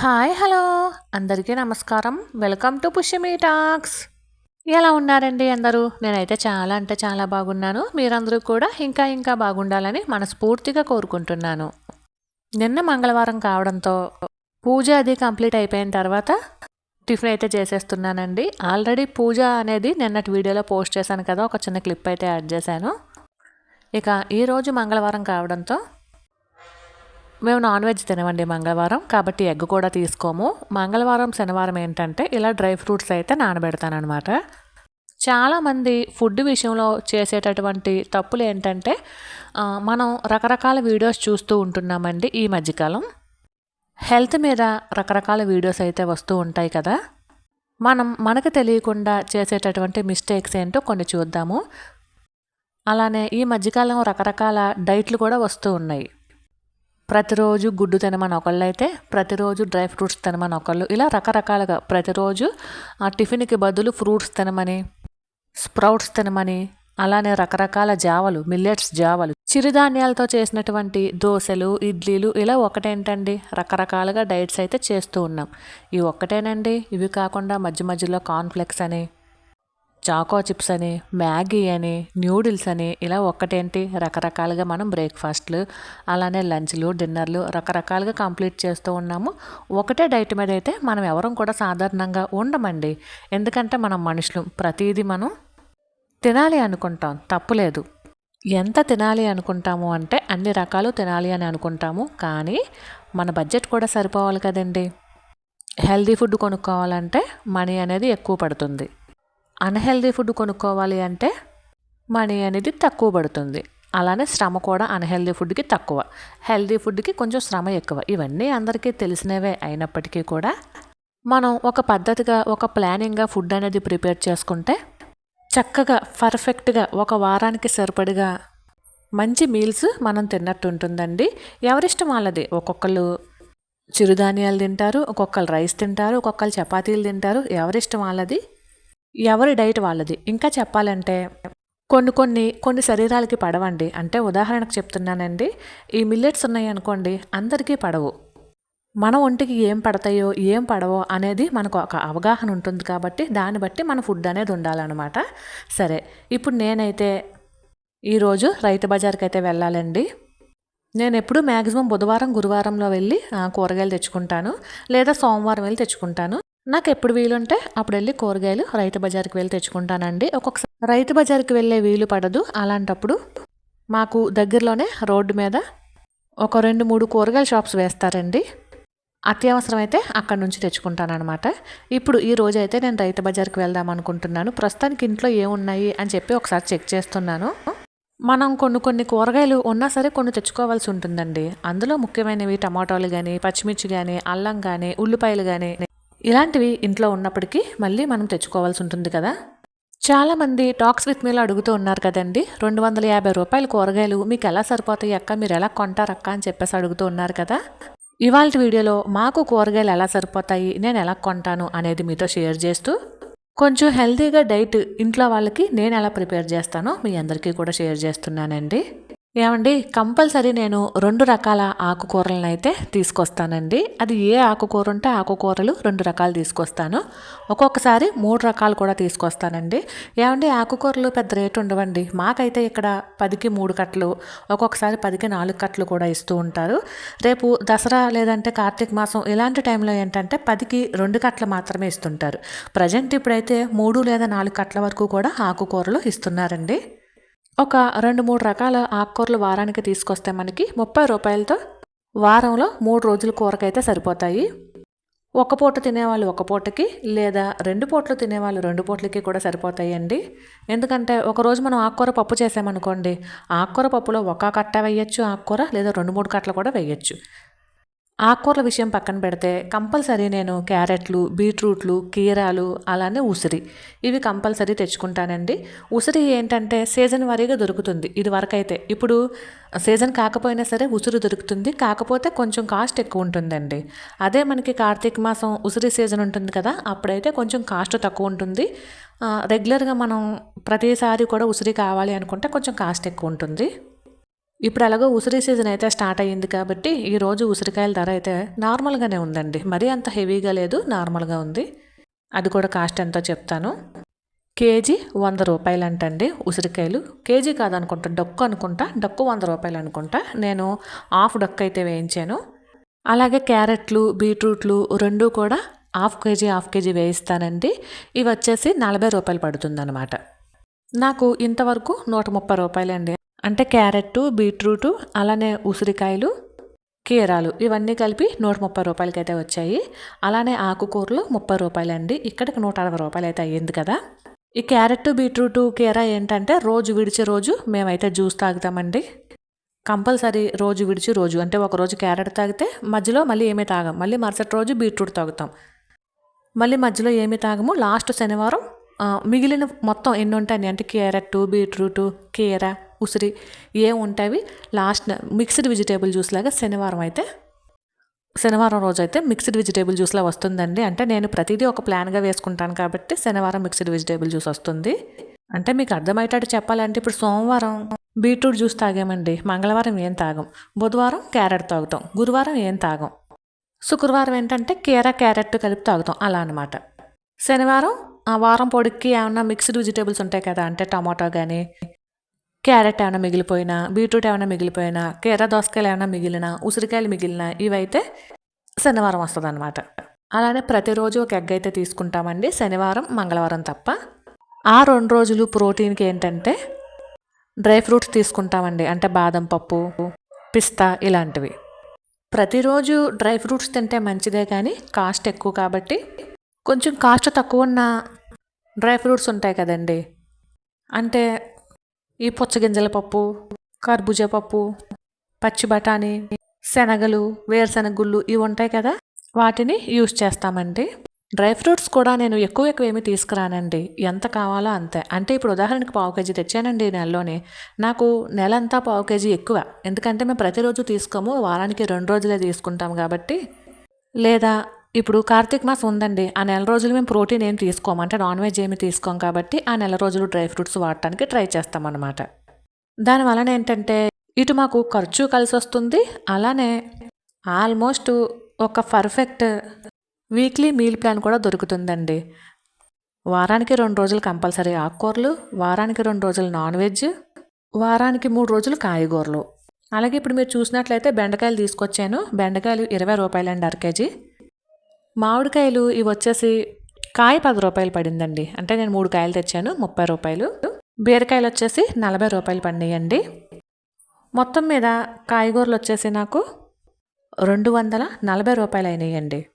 Hi hello. అందరికీ నమస్కారం. Welcome to Pushyami talks. ఎలా ఉన్నారండి అందరూ? నేనైతే చాలా అంటే చాలా బాగున్నాను. మీరందరూ కూడా ఇంకా ఇంకా బాగుండాలని మనస్ఫూర్తిగా కోరుకుంటున్నాను. నిన్న మంగళవారం కావడంతో పూజ అది కంప్లీట్ అయిపోయిన తర్వాత టిఫిన్ అయితే చేసేస్తున్నానండి. ఆల్రెడీ పూజ అనేది నిన్నటి వీడియోలో పోస్ట్ చేశాను కదా ఒక చిన్న క్లిప్ అయితే యాడ్ చేశాను. ఇక ఈరోజు మంగళవారం కావడంతో మేము నాన్ వెజ్ తినమండి మంగళవారం కాబట్టి ఎగ్ కూడా తీసుకోము. మంగళవారం శనివారం ఏంటంటే ఇలా డ్రై ఫ్రూట్స్ అయితే నానబెడతానమాట చాలామంది ఫుడ్ విషయంలో చేసేటటువంటి తప్పులు ఏంటంటే మనం రకరకాల వీడియోస్ చూస్తూ ఉంటున్నామండి ఈ మధ్యకాలం. హెల్త్ మీద రకరకాల వీడియోస్ అయితే వస్తూ ఉంటాయి కదా. మనం మనకు తెలియకుండా చేసేటటువంటి మిస్టేక్స్ ఏంటో కొన్ని చూద్దాము. అలానే ఈ మధ్యకాలం రకరకాల డైట్లు కూడా వస్తూ ఉన్నాయి. ప్రతిరోజు గుడ్డు తినమని ఒకళ్ళు అయితే ప్రతిరోజు డ్రై ఫ్రూట్స్ తినమని ఒకళ్ళు. ఇలా రకరకాలుగా ప్రతిరోజు ఆ టిఫిన్కి బదులు ఫ్రూట్స్ తినమని స్ప్రౌట్స్ తినమని అలానే రకరకాల జావలు మిల్లెట్స్ జావలు. చిరుధాన్యాలతో చేసినటువంటి దోశలు ఇడ్లీలు ఇలా ఒకటేంటండి? రకరకాలుగా డైట్స్ అయితే చేస్తూ ఉన్నాం. ఇవి ఒక్కటేనండి? ఇవి కాకుండా మధ్య మధ్యలో కాన్ఫ్లెక్స్ అని చాకో చిప్స్ అని మ్యాగీ అని న్యూడిల్స్ అని ఇలా ఒక్కటేంటి? రకరకాలుగా మనం బ్రేక్ఫాస్ట్లు అలానే లంచ్లు డిన్నర్లు రకరకాలుగా కంప్లీట్ చేస్తూ ఉన్నాము. ఒకటే డైట్ మీద అయితే మనం ఎవరం కూడా సాధారణంగా ఉండమండి. ఎందుకంటే మనం మనుషులు ప్రతిదీ మనం తినాలి అనుకుంటాం తప్పులేదు ఎంత తినాలి అనుకుంటాము అంటే అన్ని రకాలు తినాలి అని అనుకుంటాము కానీ మన బడ్జెట్ కూడా సరిపోవాలి కదండి. హెల్దీ ఫుడ్ కొనుక్కోవాలంటే మనీ అనేది ఎక్కువ పడుతుంది. అన్హెల్దీ ఫుడ్ కొనుక్కోవాలి అంటే మనీ అనేది తక్కువ పడుతుంది. అలానే శ్రమ కూడా అన్హెల్దీ ఫుడ్కి తక్కువ. హెల్దీ ఫుడ్కి కొంచెం శ్రమ ఎక్కువ. ఇవన్నీ అందరికీ తెలిసినవే అయినప్పటికీ కూడా మనం ఒక పద్ధతిగా ఒక ప్లానింగ్గా ఫుడ్ అనేది ప్రిపేర్ చేసుకుంటే చక్కగా పర్ఫెక్ట్గా ఒక వారానికి సరిపడిగా మంచి మీల్స్ మనం తిన్నట్టు ఉంటుందండి. ఎవరిష్టం వాళ్ళది? ఒక్కొక్కళ్ళు చిరుధాన్యాలు తింటారు ఒక్కొక్కరు రైస్ తింటారు ఒక్కొక్కరు చపాతీలు తింటారు. ఎవరిష్టం వాళ్ళది? ఎవరి డైట్ వాళ్ళది? ఇంకా చెప్పాలంటే కొన్ని కొన్ని కొన్ని శరీరాలకి పడవండి. అంటే ఉదాహరణకు చెప్తున్నానండి. ఈ మిల్లెట్స్ ఉన్నాయి అనుకోండి అందరికీ పడవు. మన ఒంటికి ఏం పడతాయో ఏం పడవో అనేది మనకు ఒక అవగాహన ఉంటుంది కాబట్టి దాన్ని బట్టి మన ఫుడ్ అనేది ఉండాలన్నమాట. సరే ఇప్పుడు నేనైతే ఈరోజు రైతు బజార్కి అయితే వెళ్ళాలండి. నేను ఎప్పుడు మ్యాక్సిమం బుధవారం గురువారంలో వెళ్ళి కూరగాయలు తెచ్చుకుంటాను. లేదా సోమవారం వెళ్ళి తెచ్చుకుంటాను. నాకు ఎప్పుడు వీలుంటే అప్పుడు వెళ్ళి కూరగాయలు రైతు బజార్కి వెళ్ళి తెచ్చుకుంటానండి. ఒక్కొక్కసారి రైతు బజార్కి వెళ్ళే వీలు పడదు. అలాంటప్పుడు మాకు దగ్గరలోనే రోడ్డు మీద ఒక రెండు మూడు కూరగాయల షాప్స్ వేస్తారండి. అత్యవసరమైతే అక్కడి అక్కడ నుంచి తెచ్చుకుంటానమాట ఇప్పుడు ఈ రోజు అయితే నేను రైతు బజార్కి వెళ్దాం అనుకుంటున్నాను. ప్రస్తుతానికి ఇంట్లో ఏమున్నాయి అని చెప్పి ఒకసారి చెక్ చేస్తున్నాను. మనం కొన్ని కొన్ని కూరగాయలు ఉన్నా సరే కొన్ని తెచ్చుకోవాల్సి ఉంటుందండి. అందులో ముఖ్యమైనవి టమాటాలు కానీ పచ్చిమిర్చి కానీ అల్లం కానీ ఉల్లిపాయలు కానీ ఇలాంటివి ఇంట్లో ఉన్నప్పటికీ మళ్ళీ మనం తెచ్చుకోవాల్సి ఉంటుంది కదా. చాలామంది టాక్స్ విత్ మీలో అడుగుతూ ఉన్నారు కదండి. రెండు వందల యాభై రూపాయల కూరగాయలు మీకు ఎలా సరిపోతాయి అక్క? మీరు ఎలా కొంటారు అక్క? అని చెప్పేసి అడుగుతూ ఉన్నారు కదా. ఇవాళ వీడియోలో మాకు కూరగాయలు ఎలా సరిపోతాయి నేను ఎలా కొంటాను అనేది మీతో షేర్ చేస్తూ కొంచెం హెల్తీగా డైట్ ఇంట్లో వాళ్ళకి నేను ఎలా ప్రిపేర్ చేస్తానో మీ అందరికీ కూడా షేర్ చేస్తున్నానండి. ఏమండి? కంపల్సరీ నేను రెండు రకాల ఆకుకూరలను అయితే తీసుకొస్తానండి. అది ఏ ఆకుకూర ఉంటే ఆకుకూరలు రెండు రకాలు తీసుకొస్తాను. ఒక్కొక్కసారి మూడు రకాలు కూడా తీసుకొస్తానండి. ఏమండి? ఆకుకూరలు పెద్ద రేటు ఉండవండి. మాకైతే ఇక్కడ పదికి మూడు కట్టలు ఒక్కొక్కసారి పదికి నాలుగు కట్టలు కూడా ఇస్తూ ఉంటారు. రేపు దసరా లేదంటే కార్తీక మాసం ఇలాంటి టైంలో ఏంటంటే పదికి రెండు కట్టలు మాత్రమే ఇస్తుంటారు. ప్రజెంట్ ఇప్పుడైతే మూడు లేదా నాలుగు కట్టల వరకు కూడా ఆకుకూరలు ఇస్తున్నారండి. ఒక రెండు మూడు రకాల ఆకుకూరలు వారానికి తీసుకొస్తే మనకి ముప్పై రూపాయలతో వారంలో మూడు రోజుల కూరకైతే సరిపోతాయి. ఒక పూట తినేవాళ్ళు ఒక పూటకి లేదా రెండు పూటలు తినేవాళ్ళు రెండు పూటలకి కూడా సరిపోతాయండి. ఎందుకంటే ఒక రోజు మనం ఆకుకూర పప్పు చేసామనుకోండి ఆకుకూర పప్పులో ఒక కట్ట వేయచ్చు ఆకుకూర లేదా రెండు మూడు కట్టలు కూడా వేయచ్చు. ఆకుకూరల విషయం పక్కన పెడితే కంపల్సరీ నేను క్యారెట్లు బీట్రూట్లు కీరాలు అలానే ఉసిరి. ఇవి కంపల్సరీ తెచ్చుకుంటానండి. ఉసిరి ఏంటంటే సీజన్ వారీగా దొరుకుతుంది ఇది వరకైతే ఇప్పుడు సీజన్ కాకపోయినా సరే ఉసిరి దొరుకుతుంది. కాకపోతే కొంచెం కాస్ట్ ఎక్కువ ఉంటుందండి. అదే మనకి కార్తీక మాసం ఉసిరి సీజన్ ఉంటుంది కదా అప్పుడైతే కొంచెం కాస్ట్ తక్కువ ఉంటుంది. రెగ్యులర్గా మనం ప్రతిసారి కూడా ఉసిరి కావాలి అనుకుంటే కొంచెం కాస్ట్ ఎక్కువ ఉంటుంది. ఇప్పుడు అలాగో ఉసిరి సీజన్ అయితే స్టార్ట్ అయ్యింది కాబట్టి ఈరోజు ఉసిరికాయల ధర అయితే నార్మల్గానే ఉందండి. మరీ అంత హెవీగా లేదు నార్మల్గా ఉంది. అది కూడా కాస్ట్ ఎంతో చెప్తాను. కేజీ వంద రూపాయలు అంటండి ఉసిరికాయలు. కేజీ కాదనుకుంటా డొక్కు అనుకుంటా డొక్కు వంద రూపాయలు అనుకుంటా. నేను హాఫ్ డొక్కు అయితే వేయించాను. అలాగే క్యారెట్లు బీట్రూట్లు రెండు కూడా హాఫ్ కేజీ హాఫ్ కేజీ వేయిస్తానండి. ఇవి వచ్చేసి నలభై రూపాయలు పడుతుందన్నమాట. నాకు ఇంతవరకు నూట ముప్పై రూపాయలండి. అంటే క్యారెట్ బీట్రూటు అలానే ఉసిరికాయలు కీరాలు ఇవన్నీ కలిపి నూట ముప్పై రూపాయలకి అయితే వచ్చాయి. అలానే ఆకుకూరలు ముప్పై రూపాయలండి. ఇక్కడికి నూట అరవై రూపాయలు అయితే అయ్యింది కదా. ఈ క్యారెట్ బీట్రూట్ కీరా ఏంటంటే రోజు విడిచి రోజు మేమైతే జ్యూస్ తాగుతామండి. కంపల్సరీ రోజు విడిచి రోజు. అంటే ఒక రోజు క్యారెట్ తాగితే మధ్యలో మళ్ళీ ఏమీ తాగం. మళ్ళీ మరుసటి రోజు బీట్రూట్ తాగుతాం. మళ్ళీ మధ్యలో ఏమీ తాగము. లాస్ట్ శనివారం మిగిలిన మొత్తం ఎన్ని ఉంటాయి అంటే క్యారెట్ బీట్రూట్ కీర ఉసిరి ఏం ఉంటాయి? లాస్ట్ మిక్స్డ్ వెజిటేబుల్ జ్యూస్ లాగా శనివారం అయితే శనివారం రోజు అయితే మిక్స్డ్ వెజిటేబుల్ జ్యూస్లా వస్తుందండి. అంటే నేను ప్రతిదీ ఒక ప్లాన్గా వేసుకుంటాను కాబట్టి శనివారం మిక్స్డ్ వెజిటేబుల్ జ్యూస్ వస్తుంది. అంటే మీకు అర్థమయ్యేటట్టు చెప్పాలంటే ఇప్పుడు సోమవారం బీట్రూట్ జ్యూస్ తాగామండి. మంగళవారం ఏం తాగం? బుధవారం క్యారెట్ తాగుతాం. గురువారం ఏం తాగం? శుక్రవారం ఏంటంటే కీర క్యారెట్ కలిపి తాగుతాం. అలా అనమాట శనివారం ఆ వారం పొడికి ఏమన్నా మిక్స్డ్ వెజిటేబుల్స్ ఉంటాయి కదా? అంటే టమాటో కానీ క్యారెట్ ఏమైనా మిగిలిపోయినా బీట్రూట్ ఏమైనా మిగిలిపోయినా కీర దోసకాయలు ఏమైనా మిగిలినా ఉసిరికాయలు మిగిలినా ఇవైతే శనివారం వస్తుంది అనమాట అలానే ప్రతిరోజు ఒక ఎగ్ అయితే తీసుకుంటామండి. శనివారం మంగళవారం తప్ప. ఆ రెండు రోజులు ప్రోటీన్కి ఏంటంటే డ్రై ఫ్రూట్స్ తీసుకుంటామండి. అంటే బాదం పప్పు పిస్తా ఇలాంటివి. ప్రతిరోజు డ్రై ఫ్రూట్స్ తింటే మంచిదే కానీ కాస్ట్ ఎక్కువ కాబట్టి కొంచెం కాస్ట్ తక్కువ ఉన్న డ్రై ఫ్రూట్స్ ఉంటాయి కదండి. అంటే ఈ పుచ్చగింజల పప్పు కర్బూజా పప్పు పచ్చి బఠానీ శనగలు వేరుశనగ గుళ్ళు ఇవి ఉంటాయి కదా? వాటిని యూస్ చేస్తామండి. డ్రై ఫ్రూట్స్ కూడా నేను ఎక్కువ ఎక్కువ ఏమి తీసుకురానండి. ఎంత కావాలో అంతే. అంటే ఇప్పుడు ఉదాహరణకి పావు కేజీ తెచ్చానండి ఈ నెలలోనే. నాకు నెలంతా పావు కేజీ ఎక్కువ. ఎందుకంటే మేము ప్రతిరోజు తీసుకోము వారానికి రెండు రోజులే తీసుకుంటాం కాబట్టి. లేదా ఇప్పుడు కార్తీక మాసం ఉందండి. ఆ నెల రోజులు మేము ప్రోటీన్ ఏం తీసుకోము. అంటే నాన్ వెజ్ ఏమి తీసుకోం కాబట్టి ఆ నెల రోజులు డ్రై ఫ్రూట్స్ వాడటానికి ట్రై చేస్తామన్నమాట. దానివలన ఏంటంటే ఇటు మాకు ఖర్చు కలిసి వస్తుంది. అలానే ఆల్మోస్ట్ ఒక పర్ఫెక్ట్ వీక్లీ మీల్ ప్లాన్ కూడా దొరుకుతుందండి. వారానికి రెండు రోజులు కంపల్సరీ ఆకుకూరలు వారానికి రెండు రోజులు నాన్ వెజ్ వారానికి మూడు రోజులు కాయగూరలు. అలాగే ఇప్పుడు మీరు చూసినట్లయితే బెండకాయలు తీసుకొచ్చాను. బెండకాయలు ఇరవై రూపాయలండి అర కేజీ. మామిడికాయలు ఇవి వచ్చేసి కాయ పది రూపాయలు పడిందండి. అంటే నేను మూడు కాయలు తెచ్చాను ముప్పై రూపాయలు. బీరకాయలు వచ్చేసి నలభై రూపాయలు పండియండి మొత్తం మీద కాయగూరలు వచ్చేసి నాకు రెండు వందల నలభై రూపాయలు అయినాయండి.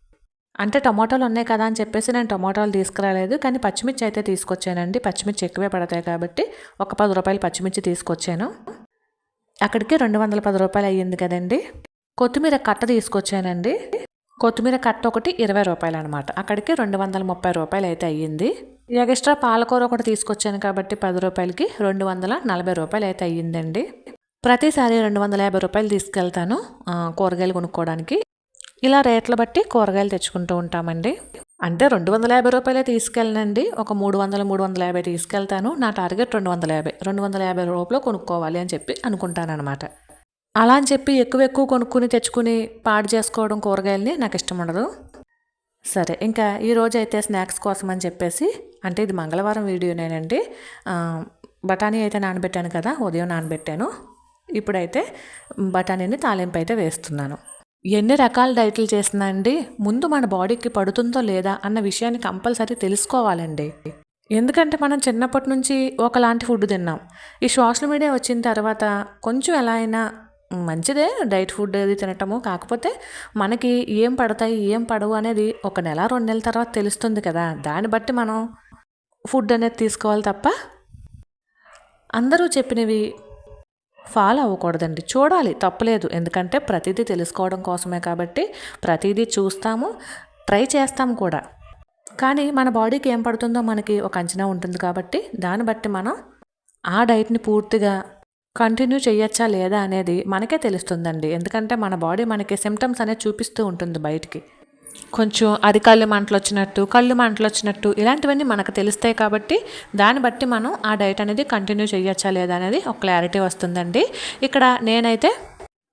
అంటే టమాటాలు ఉన్నాయి కదా అని చెప్పేసి నేను టమాటాలు తీసుకురాలేదు. కానీ పచ్చిమిర్చి అయితే తీసుకొచ్చానండి. పచ్చిమిర్చి ఎక్కువే పడతాయి కాబట్టి ఒక పది రూపాయలు పచ్చిమిర్చి తీసుకొచ్చాను. అక్కడికి రెండు వందల పది రూపాయలు అయ్యింది కదండి. కొత్తిమీర కట్ట తీసుకొచ్చానండి. కొత్తిమీర కట్ట ఒకటి ఇరవై రూపాయలు అనమాట అక్కడికి రెండు వందల ముప్పై రూపాయలు అయితే అయ్యింది ఎక్స్ట్రా పాలకూర ఒకటి తీసుకొచ్చాను కాబట్టి పది రూపాయలకి రెండు వందల నలభై రూపాయలు అయితే అయ్యిందండి. ప్రతిసారి రెండు వందల యాభై రూపాయలు తీసుకెళ్తాను కూరగాయలు కొనుక్కోవడానికి. ఇలా రేట్లు బట్టి కూరగాయలు తెచ్చుకుంటూ ఉంటామండి. అంటే రెండు వందల యాభై రూపాయలే తీసుకెళ్ళనండి. ఒక మూడు వందల మూడు వందల యాభై తీసుకెళ్తాను. నా టార్గెట్ రెండు వందల యాభై రెండు వందల యాభై రూపాయలు కొనుక్కోవాలి అని చెప్పి అనుకుంటానన్నమాట. అలా అని చెప్పి ఎక్కువ ఎక్కువ కొనుక్కుని తెచ్చుకుని పాడు చేసుకోవడం కూరగాయలని నాకు ఇష్టం ఉండదు. సరే ఇంకా ఈరోజు అయితే స్నాక్స్ కోసం అని చెప్పేసి అంటే ఇది మంగళవారం వీడియోనేనండి. బఠానీ అయితే నానబెట్టాను కదా ఉదయం నానబెట్టాను. ఇప్పుడైతే బఠానీని తాలింపు అయితే వేస్తున్నాను. ఎన్ని రకాల డైట్లు చేసినా అండి ముందు మన బాడీకి పడుతుందో లేదా అన్న విషయాన్ని కంపల్సరీ తెలుసుకోవాలండి. ఎందుకంటే మనం చిన్నప్పటి నుంచి ఒకలాంటి ఫుడ్ తిన్నాం. ఈ సోషల్ మీడియా వచ్చిన తర్వాత కొంచెం ఎలా అయినా మంచిదే డైట్ ఫుడ్ అది తినటము. కాకపోతే మనకి ఏం పడతాయి ఏం పడవు అనేది ఒక నెల రెండు నెలల తర్వాత తెలుస్తుంది కదా. దాన్ని బట్టి మనం ఫుడ్ అనేది తీసుకోవాలి తప్ప అందరూ చెప్పినవి ఫాలో అవ్వకూడదండి. చూడాలి తప్పలేదు. ఎందుకంటే ప్రతిదీ తెలుసుకోవడం కోసమే కాబట్టి ప్రతిదీ చూస్తాము ట్రై చేస్తాము కూడా. కానీ మన బాడీకి ఏం పడుతుందో మనకి ఒక అంచనా ఉంటుంది కాబట్టి దాన్ని బట్టి మనం ఆ డైట్ని పూర్తిగా కంటిన్యూ చేయొచ్చా లేదా అనేది మనకే తెలుస్తుందండి. ఎందుకంటే మన బాడీ మనకి సిమ్టమ్స్ అనేది చూపిస్తూ ఉంటుంది బయటికి. కొంచెం అరికాళ్ళు మంటలు వచ్చినట్టు కళ్ళు మంటలు వచ్చినట్టు ఇలాంటివన్నీ మనకు తెలుస్తాయి కాబట్టి దాన్ని బట్టి మనం ఆ డైట్ అనేది కంటిన్యూ చేయొచ్చా లేదా అనేది ఒక క్లారిటీ వస్తుందండి. ఇక్కడ నేనైతే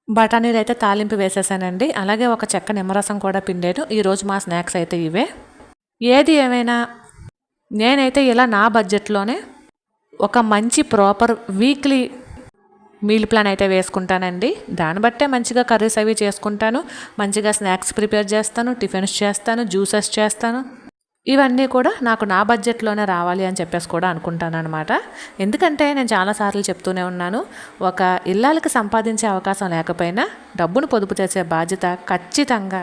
బఠానీలు అయితే తాలింపు వేసేసానండి. అలాగే ఒక చెక్క నిమ్మరసం కూడా పిండాను. ఈరోజు మా స్నాక్స్ అయితే ఇవే. ఏది ఏమైనా నేనైతే ఇలా నా బడ్జెట్లోనే ఒక మంచి ప్రాపర్ వీక్లీ మీల్ ప్లాన్ అయితే వేసుకుంటానండి. దాన్ని బట్టే మంచిగా కర్రీస్ అవి చేసుకుంటాను. మంచిగా స్నాక్స్ ప్రిపేర్ చేస్తాను టిఫిన్స్ చేస్తాను జ్యూసెస్ చేస్తాను. ఇవన్నీ కూడా నాకు నా బడ్జెట్లోనే రావాలి అని చెప్పేసి కూడా అనుకుంటాను అనమాట ఎందుకంటే నేను చాలాసార్లు చెప్తూనే ఉన్నాను ఒక ఇల్లాలకి సంపాదించే అవకాశం లేకపోయినా డబ్బును పొదుపు చేసే బాధ్యత ఖచ్చితంగా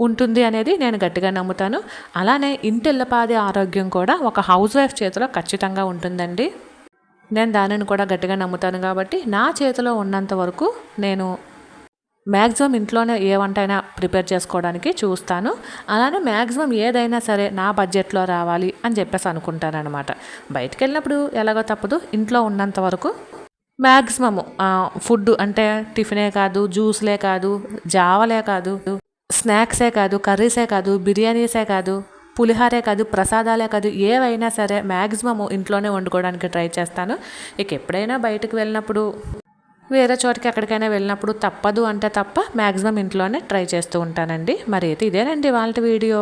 ఉంటుంది అనేది నేను గట్టిగా నమ్ముతాను. అలానే ఇంటిల్లపాది ఆరోగ్యం కూడా ఒక హౌస్ వైఫ్ చేతిలో ఖచ్చితంగా ఉంటుందండి. నేను దానిని కూడా గట్టిగా నమ్ముతాను కాబట్టి నా చేతిలో ఉన్నంత వరకు నేను మ్యాక్సిమం ఇంట్లోనే ఏ వంట అయినా ప్రిపేర్ చేసుకోవడానికి చూస్తాను. అలానే మ్యాక్సిమం ఏదైనా సరే నా బడ్జెట్లో రావాలి అని చెప్పేసి అనుకుంటాను అనమాట వెళ్ళినప్పుడు ఎలాగో తప్పదు. ఇంట్లో ఉన్నంత వరకు మ్యాక్సిమము ఫుడ్ అంటే టిఫినే కాదు జ్యూస్లే కాదు జావలే కాదు స్నాక్సే కాదు కర్రీసే కాదు బిర్యానీసే కాదు పులిహారే కాదు ప్రసాదాలే కాదు ఏవైనా సరే మ్యాక్సిమమ్ ఇంట్లోనే వండుకోవడానికి ట్రై చేస్తాను. ఇక ఎప్పుడైనా బయటకు వెళ్ళినప్పుడు వేరే చోటికి ఎక్కడికైనా వెళ్ళినప్పుడు తప్పదు అంటే తప్ప మ్యాక్సిమం ఇంట్లోనే ట్రై చేస్తూ ఉంటానండి. మరి అయితే ఇదేనండి వాళ్ళ వీడియో.